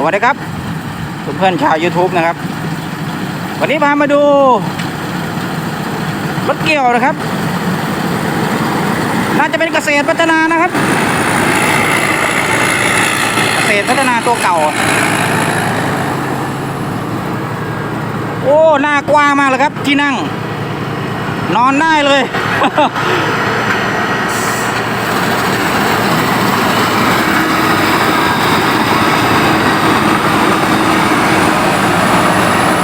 สวัสดีครับเพื่อนๆชาว YouTube นะครับ วันนี้พามาดูรถเกี่ยวนะครับ น่าจะเป็นเกษตรพัฒนานะครับ เกษตรพัฒนาตัวเก่า โอ้ หน้ากว้างมากเลยครับที่นั่ง นอนได้เลย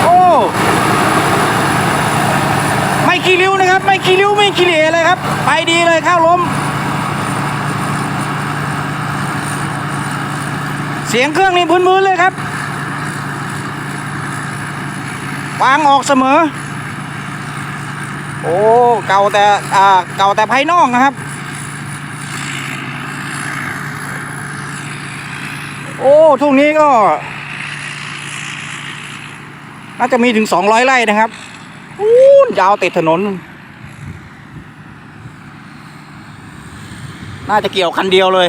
โอ้ ไม่ขี้ริ้วนะครับ ไม่ขี้ริ้วไม่ขี้เหร่เลย ครับ ไปดีเลยข้าวล้ม เสียงเครื่องนี่พื้นๆเลยครับ วางออกเสมอ โอ้เก่าแต่อ่าเก่าแต่ภายนอกนะครับ โอ้ทุ่งนี้ก็ น่าจะมีถึงสองร้อยไร่นะครับอู้ยาวติดถนน น่าจะเกี่ยวคันเดียวเลย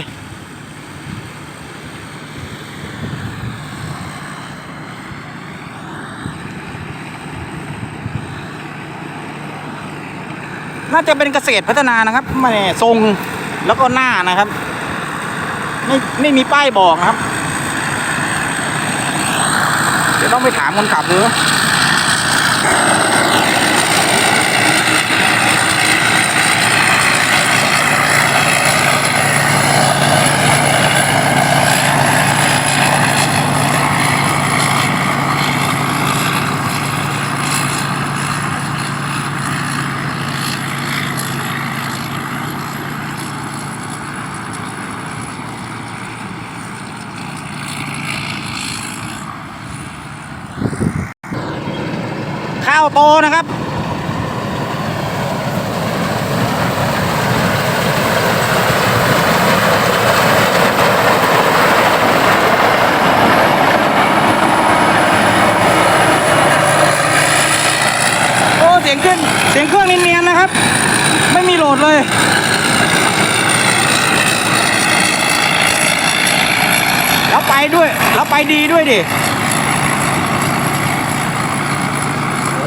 น่าจะเป็นเกษตรพัฒนานะครับไม่ทรงแล้วก็หน้านะครับ ไม่ไม่มีป้ายบอกนะครับ เดี๋ยวต้องไปถามคนขับดูาโตนะครับโอ้เสียงเครื่องเสียงเครื่องเนียนๆนะครับ ไม่มีโหลดเลย แล้วไปด้วย แล้วไปดีด้วยดิ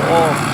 โ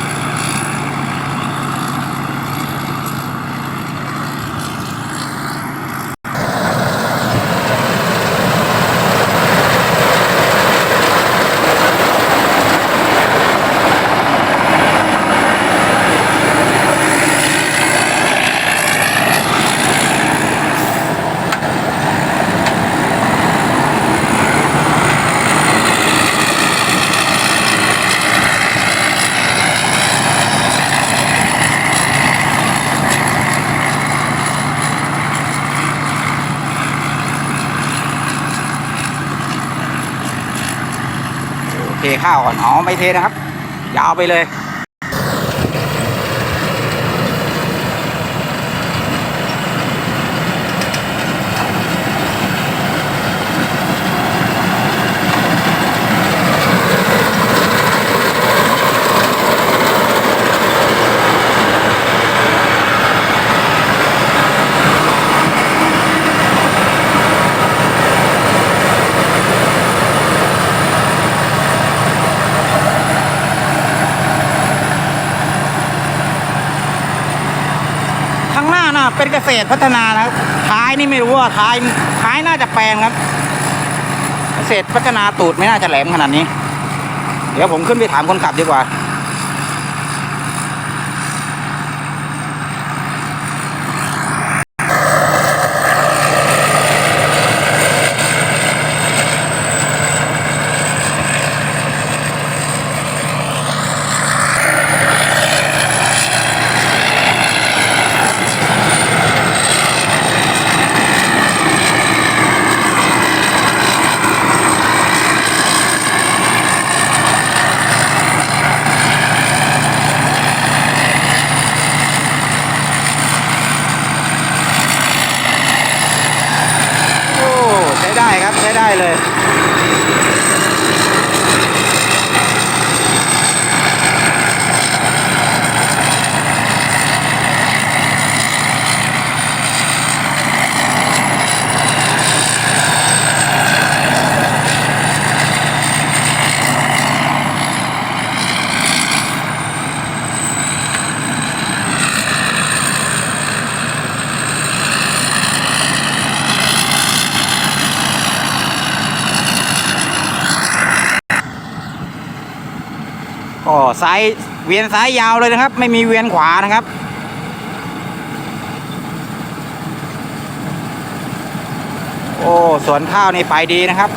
เทข้าวก่อน อ๋อ ไม่เทนะครับ ยาวไปเลย ข้างหน้าน่ะเป็นเก ษตรพัฒนานะครับท้ายนี่ไม่รู้ว่าท้ายท้ายน่าจะแปลงครับ เกษตรพัฒนาตูดไม่น่าจะแหลมขนาดนี้ เดี๋ยวผมขึ้นไปถามคนขับดีกว่า โอ้ใช้ ได้เลย ก็ ซ้ายเวียนซ้ายยาวเลยนะครับ ไม่มีเวียนขวานะครับโอ้สวนข้าวนี่ไปดีนะครับ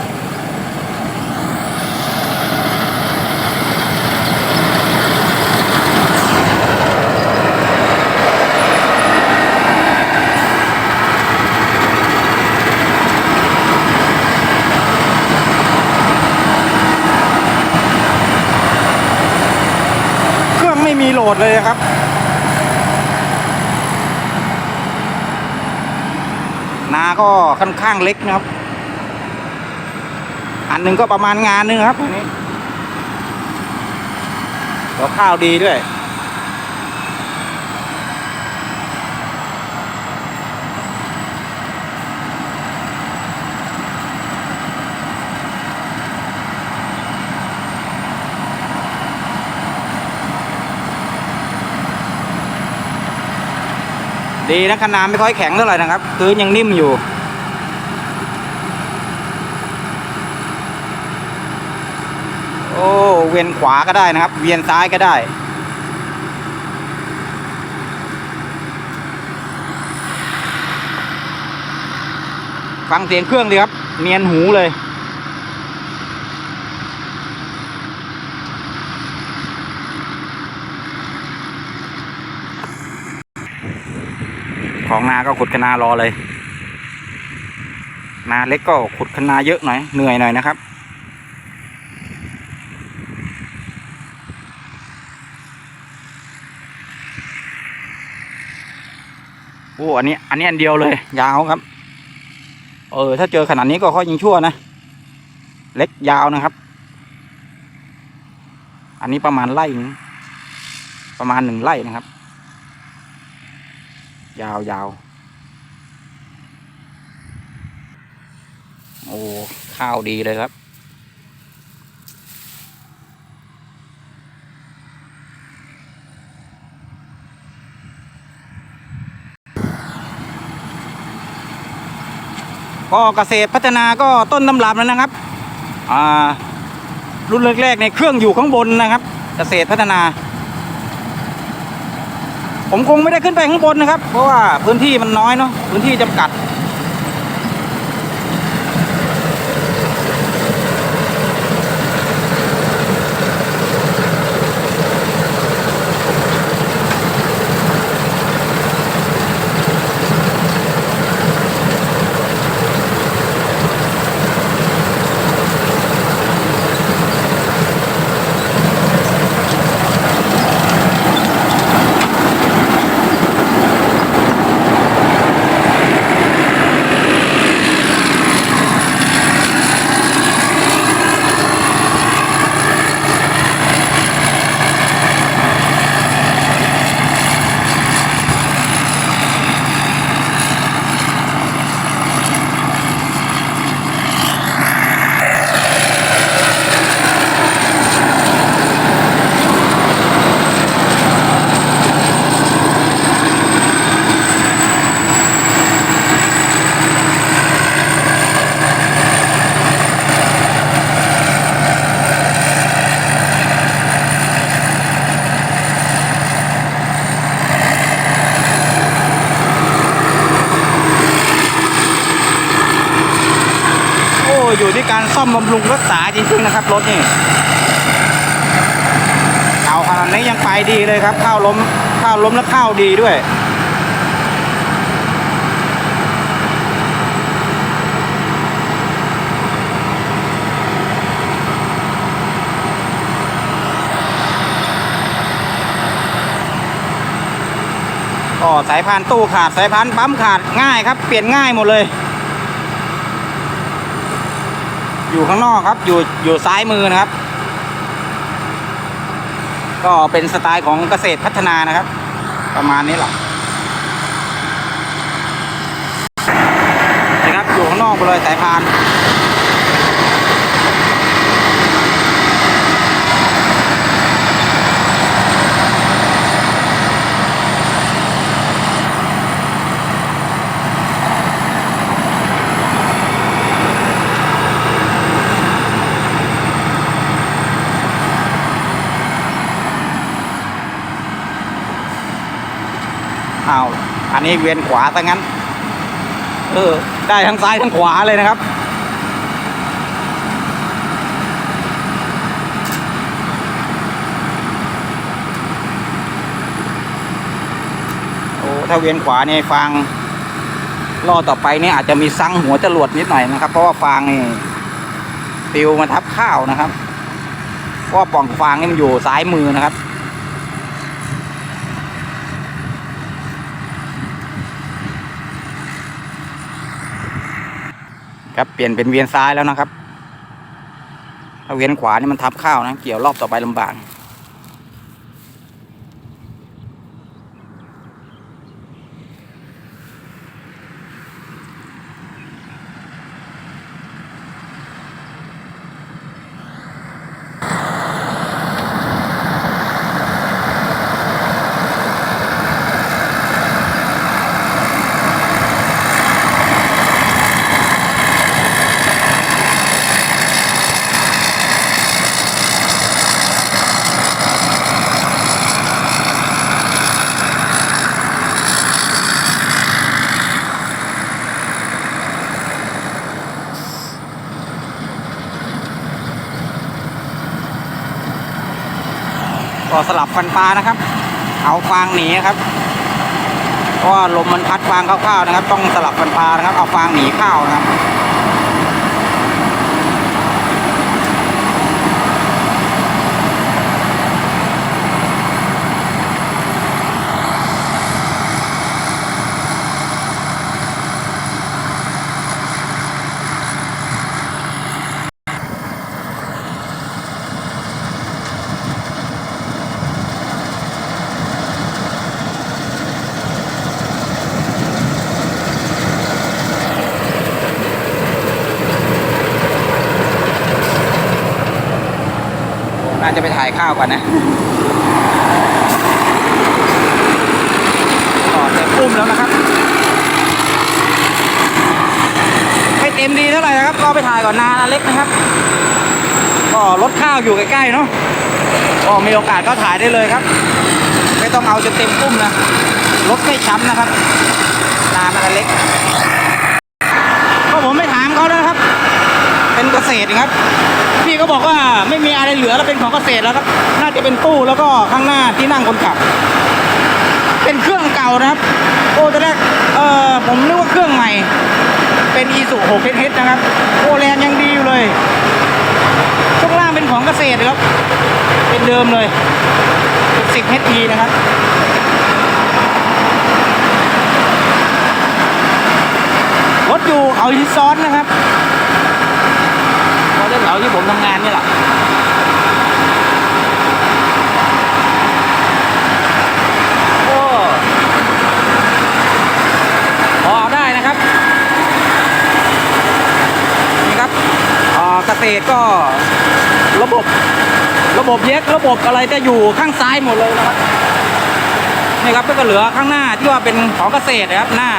เครื่องไม่มีโหลดเลยครับ นาก็ค่อนข้างเล็กนะครับ อันหนึ่งก็ประมาณงานหนึงครับอันนี้แล้วข้าวดีด้วย ดีนะคะนาไม่ค่อยแข็งเท่าไหร่นะครับพื้นยังนิ่มอยู่ โอ้เวียนขวาก็ได้นะครับ เวียนซ้ายก็ได้ฟังเสียงเครื่องดีครับ เนียนหูเลย ของนาก็ขุดคะนารอเลย นาเล็กก็ขุดคะนาเยอะหน่อยเหนื่อยหน่อยนะครับ โอ้อันนี้ อันนี้อันเดียวเลย ยาวครับ เออ ถ้าเจอขนาดนี้ก็ค่อยยิงชั่วนะ เล็กยาวนะครับ อันนี้ประมาณไร่ประมาณหนึ่งไร่นะครับ ยาวยาวโอ้ ข้าวดีเลยครับ ก็เกษตรพัฒนาก็ต้นตำรับแล้วนะครับ อ่า รุ่นแรกๆในเครื่องอยู่ข้างบนนะครับ เกษตรพัฒนา ผมคงไม่ได้ขึ้นไปข้างบนนะครับ เพราะว่าพื้นที่มันน้อยเนาะพื้นที่จำกัด โอยู่ที่การซ่อมบำรุงรักษาจริงๆนะครับ รถนี่เก่าขนาดนี้ยังไปดีเลยครับข้าวล้มข้าวล้มแล้วข้าวดีด้วยก็สายพานตู้ขาดสายพานปั๊มขาดง่ายครับ เปลี่ยนง่ายหมดเลย อยู่ข้างนอกครับ อยู่อยู่ซ้ายมือนะครับ ก็เป็นสไตล์ของเกษตรพัฒนานะครับ ประมาณนี้แหละนะครับอยู่ข้างนอกไปเลยสายพาน นี้เวียนขวาซะงั้น เออ ได้ทั้งซ้ายทั้งขวาเลยนะครับ โอ้ถ้าเวียนขวาเนี่ยฟางล่อต่อไปเนี่ยอาจจะมีซังหัวจรวดนิดหน่อยนะครับ เพราะว่าฟางนี่ปิวมาทับข้าวนะครับเพราะว่าป่องฟางนี่มันอยู่ซ้ายมือนะครับ ครับเปลี่ยนเป็นเวียนซ้ายแล้วนะครับถ้าเวียนขวานี่มันทับข้าวนะ เกี่ยวรอบต่อไปลำบาก สลับฟันปลานะครับ เอาฟางหนีครับเพราะว่าลมมันพัดฟางเข้าๆนะครับ ต้องสลับฟันปลานะครับ เอาฟางหนีเข้านะครับ จะไปถ่ายข้าวก่อนนะต่อเต็มปุ่มแล้วนะครับไม่เต็มดีเท่าไหร่นะครับ ก็ไปถ่ายก่อนนาเล็กนะครับ ก็รถข้าวอยู่ใกล้ๆเนาะก็มีโอกาสก็ถ่ายได้เลยครับ ไม่ต้องเอาจนเต็มปุ้มนะรถไม่ช้ำนะครับนามันเล็กก็ผมไม่ถามเขานะครับ เป็นเกษตรนะครับ พี่ก็บอกว่าไม่มีอะไรเหลือแล้วเป็นของเกษตรแล้วครับ น่าจะเป็นตู้แล้วก็ข้างหน้าที่นั่งคนขับ เป็นเครื่องเก่านะครับ โอ้ตอนแรกเออผมนึกว่าเครื่องใหม่ เป็นอีสุ6 h นะครับ โอ้แรงยังดีอยู่เลย ช่วงล่างเป็นของเกษตรครับ เป็นเดิมเลยเป็น10 HP นะครับรถอยู่เขาฮิซ้อนนะครับ ก็เรื่องาที่ผมทำงานนี่แหละโอ้พอได้นะครับนี่ครับอ่าเกษตรก็ระบบระบบเย็กระบบอะไรจะอยู่ข้างซ้ายหมดเลยนะครับนี่ครับก็เหลือข้างหน้าที่ว่าเป็นของเกษตรนะครับหน้า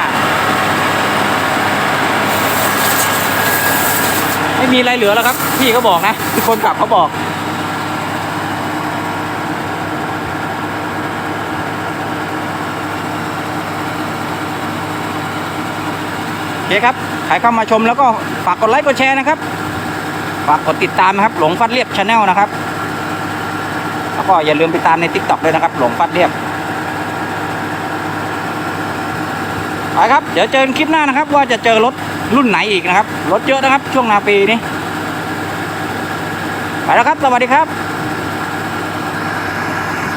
ไม่มีอะไรเหลือแล้วครับ พี่เขาบอกนะคนขับเขาบอกโอเคครับใครเข้ามาชมแล้วก็ฝากกดไลค์กดแชร์นะครับ ฝากกดติดตามนะครับ หลงฟัดเรียบชาแนลนะครับ แล้วก็อย่าลืมไปตามใน t ิ k t o k ด้วยนะครับ หลงฟัดเรียบไปครับ เดี๋ยวเจอกันคลิปหน้านะครับ ว่าจะเจอรถ รุ่นไหนอีกนะครับ รถเยอะนะครับ ช่วงนาปีนี้ ไปแล้วครับ สวัสดีครับ